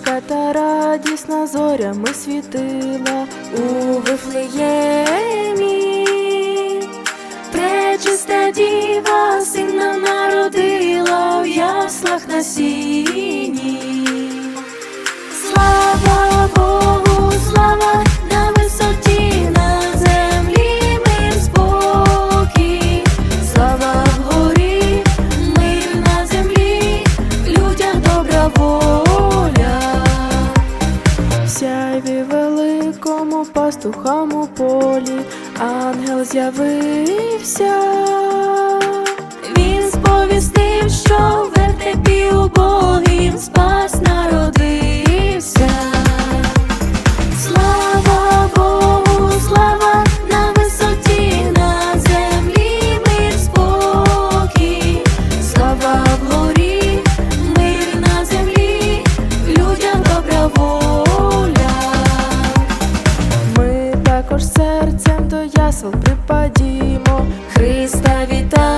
Пташка та радісна зорями світила у Вифлеємі. на у полі ангел з'явився, він сповістив, що вертепі убогим спас народився. Слава Богу, слава на висоті, на землі мир спокій, слава в горі, мир на землі, людям добра воля. ж серцем до ясел припадімо, Христа віта.